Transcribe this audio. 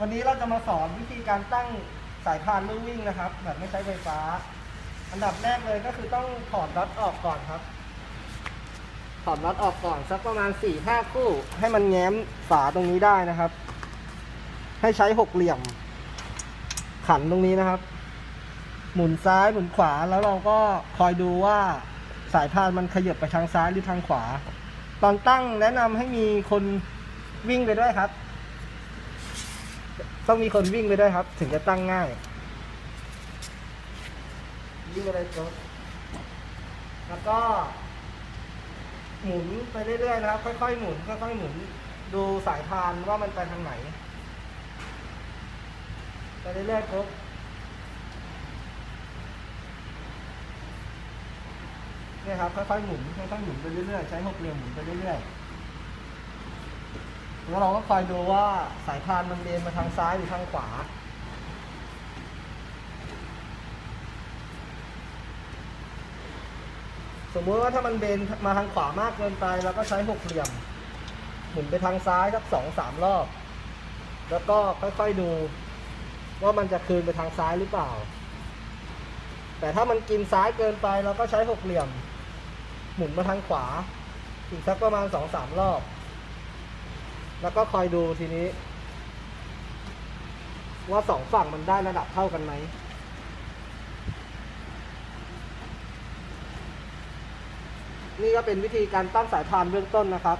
วันนี้เราจะมาสอนวิธีการตั้งสายพานลู่วิ่งนะครับ แบบไม่ใช้ไฟฟ้า อันดับแรกเลยก็คือต้องถอดน็อตออกก่อนครับ ถอดน็อตออกก่อนสักประมาณ4ี่ห้าคู่ ให้มันแง้มฝาตรงนี้ได้นะครับ ให้ใช้หกเหลี่ยม ขันตรงนี้นะครับ หมุนซ้ายหมุนขวาแล้วเราก็คอยดูว่าสายพานมันขยับไปทางซ้ายหรือทางขวา ตอนตั้งแนะนำให้มีคนวิ่งไปด้วยครับ ต้องมีคนวิ่งไปด้วยครับ ถึงจะตั้งง่ายวิ่งไปเลยครับแล้วก็ หมุนไปเรื่อยๆนะครับ ค่อยๆหมุนค่อยๆหมุน ดูสายพานว่ามันไปทางไหน ไปเรื่อยๆครับเนี่ยครับค่อยๆหมุนค่อยๆหมุนไปเรื่อยๆใช้หกเหลี่ยมหมุนไปเรื่อยๆ แล้วเราก็คอยดูว่าสายพานมันเบนมาทางซ้ายหรือทางขวา สมมติว่าถ้ามันเบนมาทางขวามากเกินไปเราก็ใช้หกเหลี่ยม หมุนไปทางซ้ายสักสองสามรอบ แล้วก็ค่อยๆดูว่ามันจะคืนไปทางซ้ายหรือเปล่า แต่ถ้ามันกินซ้ายเกินไปเราก็ใช้หกเหลี่ยม หมุนมาทางขวา อีกสักประมาณสองสามรอบ แล้วก็คอยดูทีนี้ ว่าสองฝั่งมันได้ระดับเท่ากันไหมนี่ก็เป็นวิธีการตั้งสายพานเบื้องต้นนะครับ